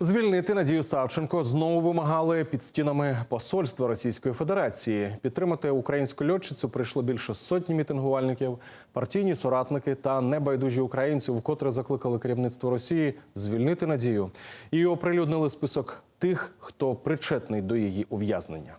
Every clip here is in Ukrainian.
Звільнити Надію Савченко знову вимагали під стінами посольства Російської Федерації. Підтримати українську льотчицю прийшло більше сотні мітингувальників, партійні соратники та небайдужі українці, вкотре закликали керівництво Росії звільнити Надію. І оприлюднили список тих, хто причетний до її ув'язнення.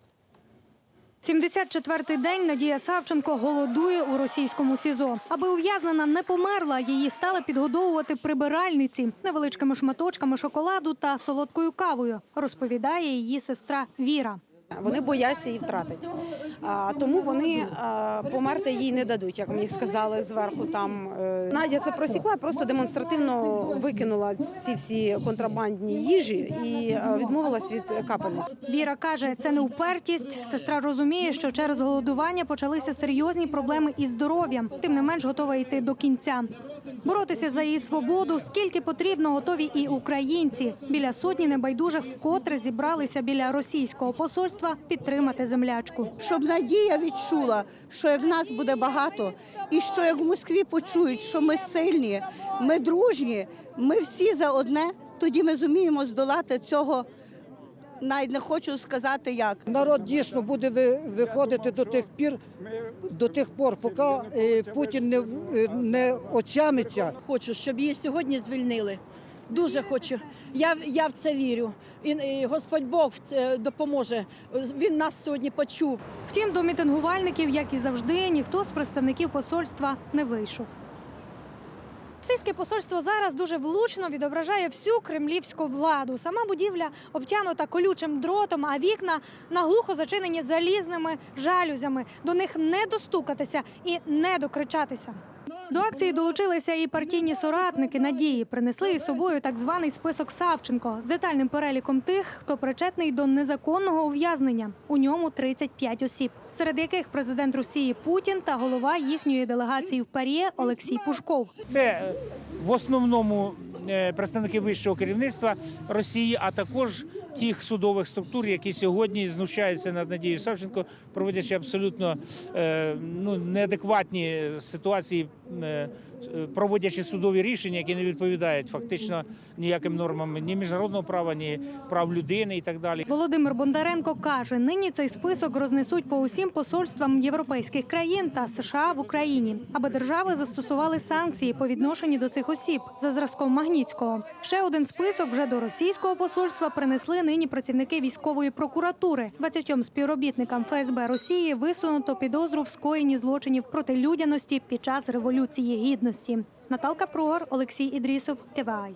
74-й день Надія Савченко голодує у російському СІЗО. Аби ув'язнена не померла, її стали підгодовувати прибиральниці невеличкими шматочками шоколаду та солодкою кавою, розповідає її сестра Віра. Вони бояться її втратити. Тому вони померти їй не дадуть, як мені сказали зверху. Там е, Надя це просікла, просто демонстративно викинула ці всі контрабандні їжі і е, відмовилась від капельниць. Віра каже, це не упертість. Сестра розуміє, що через голодування почалися серйозні проблеми із здоров'ям. Тим не менш готова йти до кінця. Боротися за її свободу скільки потрібно, готові і українці. Біля сотні небайдужих вкотре зібралися біля російського посольства підтримати землячку. щоб Надія відчула, що як нас буде багато, і що як в Москві почують, що ми сильні, ми дружні, ми всі за одне, тоді ми зуміємо здолати цього. Навіть не хочу сказати як. Народ дійсно буде ви- виходити до тих пір, до тих пор, поки е, Путін не, в- е, не отямиться. Хочу, щоб її сьогодні звільнили. Дуже хочу. Я, я в це вірю. І, і Господь Бог в це допоможе. Він нас сьогодні почув. Втім, до мітингувальників, як і завжди, ніхто з представників посольства не вийшов. Російське посольство зараз дуже влучно відображає всю кремлівську владу. Сама будівля обтянута колючим дротом, а вікна наглухо зачинені залізними жалюзями. До них не достукатися і не докричатися. До акції долучилися і партійні соратники надії. Принесли із собою так званий список Савченко з детальним переліком тих, хто причетний до незаконного ув'язнення. У ньому 35 осіб, серед яких президент Росії Путін та голова їхньої делегації в ПАРЄ Олексій Пушков. Це е, в основному е, представники вищого керівництва Росії, а також тих судових структур, які сьогодні знущаються над Надією Савченко, проводячи абсолютно е, ну, неадекватні ситуації, проводячи судові рішення, які не відповідають фактично ніяким нормам ні міжнародного права, ні прав людини і так далі. Володимир Бондаренко каже, нині цей список рознесуть по усім посольствам європейських країн та США в Україні, аби держави застосували санкції по відношенню до цих осіб за зразком Магнітського. Ще один список вже до російського посольства принесли нині працівники військової прокуратури. 20 співробітникам ФСБ Росії висунуто підозру в скоєнні злочинів проти людяності під час революції гідності. Наталка Прогор, Олексій Ідрісов, ТВАЙ.